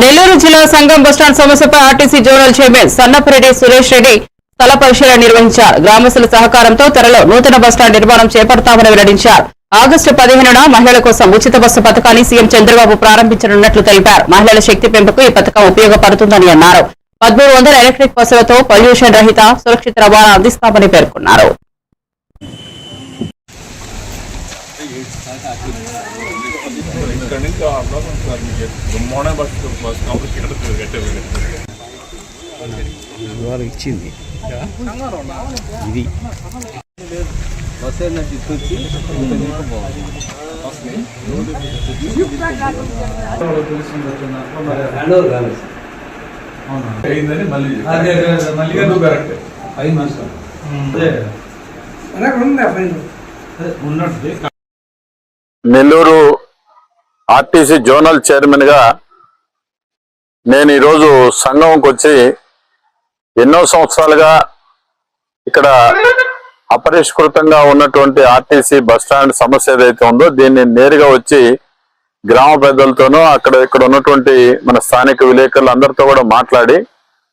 నెల్లూరు జిల్లా సంఘం బస్టాండ్ సమస్యపై RTC zonal chairman Sannapareddy Suresh Reddy స్థల పరిశీలన నిర్వహించారు. గ్రామస్తుల సహకారంతో త్వరలో నూతన బస్టాండ్ నిర్మాణం చేపడతామని వెల్లడించారు. ఆగస్టు పదిహేనున మహిళల కోసం ఉచిత బస్సు పథకాన్ని సీఎం చంద్రబాబు ప్రారంభించనున్నట్లు తెలిపారు. మహిళల శక్తి పెంపుకు ఈ పథకం ఉపయోగపడుతుందని అన్నారు. పదమూడు వందల ఎలక్ట్రిక్ బస్సులతో పొల్యూషన్ రహిత సురక్షిత రవాణా అందిస్తామని పేర్కొన్నారు. ఇక్కడ నుంచి ఆ ప్రాబ్లం సార్ మీకు బ్రహ్మాండ బస్ బస్ ఇచ్చింది ఇది. బస్ ఏంటంటే కాలేదు అయిందని మళ్ళీ మళ్ళీ కరెక్ట్ అదే అదే, ఉన్నట్టు. నెల్లూరు ఆర్టీసీ జోనల్ చైర్మన్గా నేను ఈరోజు సంఘంకి వచ్చి ఎన్నో సంవత్సరాలుగా ఇక్కడ అపరిష్కృతంగా ఉన్నటువంటి ఆర్టీసీ బస్ స్టాండ్ సమస్య ఏదైతే ఉందో దీన్ని నేరుగా వచ్చి గ్రామ పెద్దలతోనూ అక్కడ ఇక్కడ ఉన్నటువంటి మన స్థానిక విలేకరులు అందరితో కూడా మాట్లాడి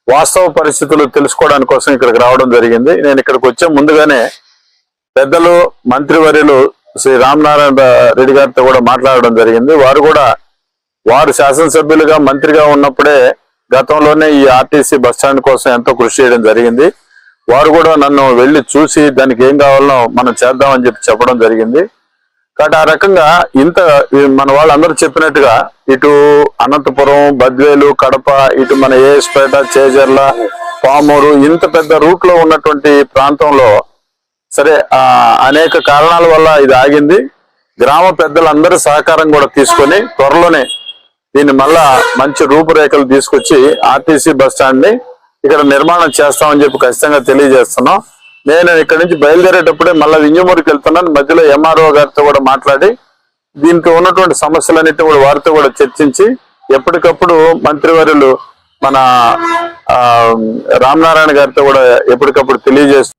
వాస్తవ పరిస్థితులు తెలుసుకోవడానికి కోసం ఇక్కడికి రావడం జరిగింది. నేను ఇక్కడికి వచ్చే ముందుగానే పెద్దలు మంత్రివర్యులు శ్రీ రామనారాయణ రెడ్డి గారితో కూడా మాట్లాడడం జరిగింది. వారు కూడా వారు శాసనసభ్యులుగా మంత్రిగా ఉన్నప్పుడే గతంలోనే ఈ ఆర్టీసీ బస్ స్టాండ్ కోసం ఎంతో కృషి చేయడం జరిగింది. వారు కూడా నన్ను వెళ్ళి చూసి దానికి ఏం కావాలో మనం చేద్దామని చెప్పి చెప్పడం జరిగింది. కాబట్టి ఆ రకంగా ఇంత మన వాళ్ళందరూ చెప్పినట్టుగా ఇటు అనంతపురం బద్వేలు కడప ఇటు మన ఏఎస్పేట చేజర్ల పామూరు ఇంత పెద్ద రూట్లో ఉన్నటువంటి ప్రాంతంలో సరే ఆ అనేక కారణాల వల్ల ఇది ఆగింది. గ్రామ పెద్దలందరూ సహకారం కూడా తీసుకొని త్వరలోనే దీన్ని మళ్ళా మంచి రూపురేఖలు తీసుకొచ్చి ఆర్టీసీ బస్ స్టాండ్ని ఇక్కడ నిర్మాణం చేస్తామని చెప్పి ఖచ్చితంగా తెలియజేస్తున్నాం. నేను ఇక్కడ నుంచి బయలుదేరేటప్పుడే మళ్ళీ వింజమూరుకి వెళ్తున్నాను. మధ్యలో ఎంఆర్ఓ గారితో కూడా మాట్లాడి దీంట్లో ఉన్నటువంటి సమస్యలన్నిటి కూడా వారితో కూడా చర్చించి ఎప్పటికప్పుడు మంత్రివర్యులు మన ఆ, రామనారాయణ గారితో కూడా ఎప్పటికప్పుడు తెలియజేస్తూ